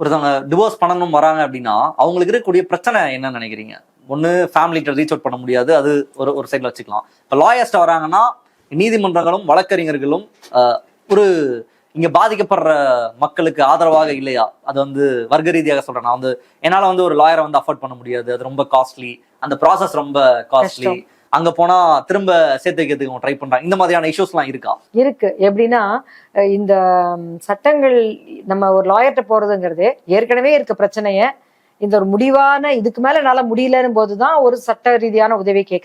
ஒருத்தவங்க டிவோர்ஸ் பண்ணணும் வராங்க அப்படின்னா அவங்களுக்கு இருக்கக்கூடிய பிரச்சனை என்ன நினைக்கிறீங்க? ஒன்று ஃபேமிலிகிட்ட ரீச் அவுட் பண்ண முடியாது. அது ஒரு ஒரு சைடில் வச்சுக்கலாம். இப்போ லாயர்ஸ்ட வராங்கன்னா நீதிமன்றங்களும் வழக்கறிஞர்களும் ஆஹ், ஒரு இங்க பாதிக்கப்படுற மக்களுக்கு ஆதரவாக இல்லையா? அது வந்து வர்க்க ரீதியாக சொல்றேன். நான் வந்து என்னால வந்து ஒரு லாயரை வந்து அஃபோர்ட் பண்ண முடியாது. அது ரொம்ப காஸ்ட்லி அந்த ப்ராசஸ் ரொம்ப காஸ்ட்லி அங்க போனா திரும்ப சேர்த்து வைக்கிறதுக்கு ட்ரை பண்றாங்க இந்த மாதிரியான இஷ்யூஸ்லாம் இருக்கா? இருக்கு. எப்படின்னா இந்த சட்டங்கள் நம்ம ஒரு லாயர்கிட்ட போறதுங்கிறது ஏற்கனவே இருக்க பிரச்சனைய இந்த ஒரு முடிவான இதுக்கு மேல என்னால முடியலன்னு போதுதான் ஒரு சட்ட ரீதியான உதவி try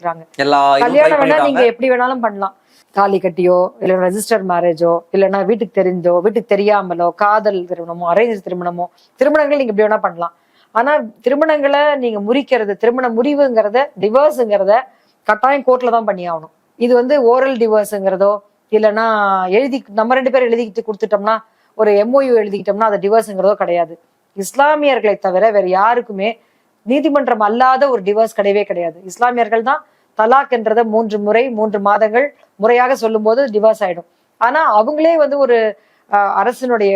கல்யாணம் வேணா நீங்க எப்படி வேணாலும் பண்ணலாம். தாலி கட்டியோ இல்ல ரெஜிஸ்டர் மேரேஜோ இல்லைன்னா வீட்டுக்கு தெரிஞ்சோ வீட்டுக்கு தெரியாமலோ காதல் திருமணமோ அரேஞ்ச் திருமணமோ திருமணங்கள் நீங்க எப்படி வேணா பண்ணலாம். ஆனா திருமணங்களை நீங்க முறிக்கிறது திருமண முறிவுங்கிறத டிவோர்ஸுங்கிறத கட்டாயம் கோர்ட்ல தான் பண்ணி ஆகணும் இது வந்து ஓரல் டிவோர்ஸுங்கிறதோ இல்லைன்னா எழுதி நம்ம ரெண்டு பேரும் எழுதிக்கிட்டு கொடுத்துட்டோம்னா ஒரு எம்ஓயு எழுதிக்கிட்டோம்னா அது டிவோர்ஸுங்கிறதோ கிடையாது. இஸ்லாமியர்களை தவிர வேற யாருக்குமே நீதிமன்றம் அல்லாத ஒரு டிவோர்ஸ் கிடையவே கிடையாது. இஸ்லாமியர்கள் தான் தலாக் என்றதை மூன்று முறை மூன்று மாதங்கள் முறையாக சொல்லும்போது டிவோர்ஸ் ஆயிடும். ஆனா அவங்களே வந்து ஒரு அஹ், அரசினுடைய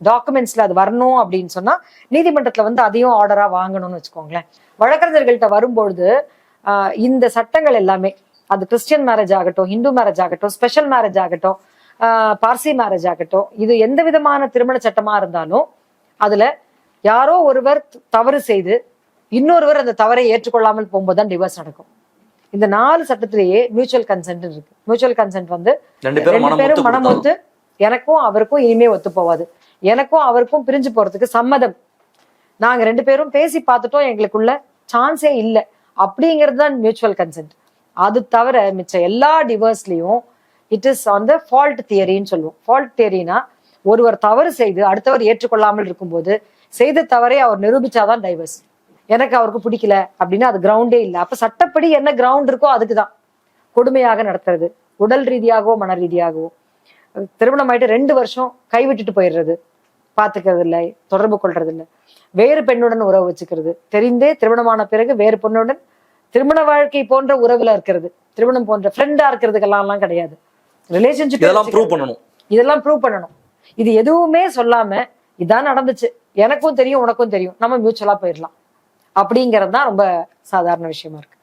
டாக்குமெண்ட்ஸ்ல அது வரணும் அப்படின்னு சொன்னா நீதிமன்றத்துல வந்து அதையும் ஆர்டரா வாங்கணும்னு வச்சுக்கோங்களேன். வழக்கறிஞர்கள்ட்ட வரும்பொழுது இந்த சட்டங்கள் எல்லாமே அது கிறிஸ்டியன் மேரேஜ் ஆகட்டும் ஹிந்து மேரேஜ் ஆகட்டும் ஸ்பெஷல் மேரேஜ் ஆகட்டும் பார்சி மேரேஜ் ஆகட்டும் இது எந்த விதமான திருமண சட்டமா இருந்தாலும் அதுல யாரோ ஒருவர் தவறு செய்து இன்னொருவர் அந்த தவறை ஏற்றுக்கொள்ளாமல் போகும்போது தான் டிவோர்ஸ் நடக்கும். இந்த நாலு சட்டத்திலேயே மியூச்சுவல் கன்சென்ட் இருக்கு. மியூச்சுவல் கன்சென்ட் வந்து ரெண்டு பேரும் மனம். ஒத்து எனக்கும் அவருக்கும் இனிமே ஒத்து போவாது. எனக்கும் அவருக்கும் பிரிஞ்சு போறதுக்கு சம்மதம். நாங்க ரெண்டு பேரும் பேசி பார்த்துட்டோம் எங்களுக்குள்ள சான்ஸே இல்ல. அப்படிங்கிறது தான் மியூச்சுவல் கன்சென்ட் அது தவிர மிச்ச எல்லா டிவர்ஸ்லையும் it is on the fault தியரின்னு சொல்லுவோம். ஃபால்ட் தியரினா ஒருவர் தவறு செய்து அடுத்தவர் ஏற்றுக்கொள்ளாமல் இருக்கும்போது செய்த தவறை அவர் நிரூபிச்சாதான் டைவர்ஸ் எனக்கு அவருக்கு பிடிக்கல அப்படின்னா அது கிரவுண்டே இல்லை. அப்ப சட்டப்படி என்ன கிரவுண்ட் இருக்கோ அதுக்கு தான் கொடுமையாக நடத்துறது. உடல் ரீதியாகவோ மன ரீதியாகவோ. திருமணம் ஆயிட்டு ரெண்டு வருஷம் கைவிட்டுட்டு போயிடுறது. பாத்துக்கிறது இல்லை தொடர்பு கொள்றது இல்லை வேறு பெண்ணுடன் உறவு வச்சுக்கிறது. தெரிந்தே திருமணமான பிறகு வேறு பெண்ணுடன் திருமண வாழ்க்கை போன்ற உறவுல இருக்கிறது. திருமணம் போன்ற ஃப்ரெண்டா இருக்கிறதுக்கெல்லாம் எல்லாம் கிடையாது. ரிலேஷன்ஷிப் இதெல்லாம் ப்ரூவ் பண்ணணும். இதெல்லாம் ப்ரூவ் பண்ணணும். இது எதுவுமே சொல்லாம இதான் நடந்துச்சு. எனக்கும் தெரியும் உனக்கும் தெரியும். நம்ம மியூச்சுவலா போயிடலாம் அப்படிங்கிறது தான் ரொம்ப சாதாரண விஷயமா இருக்கு.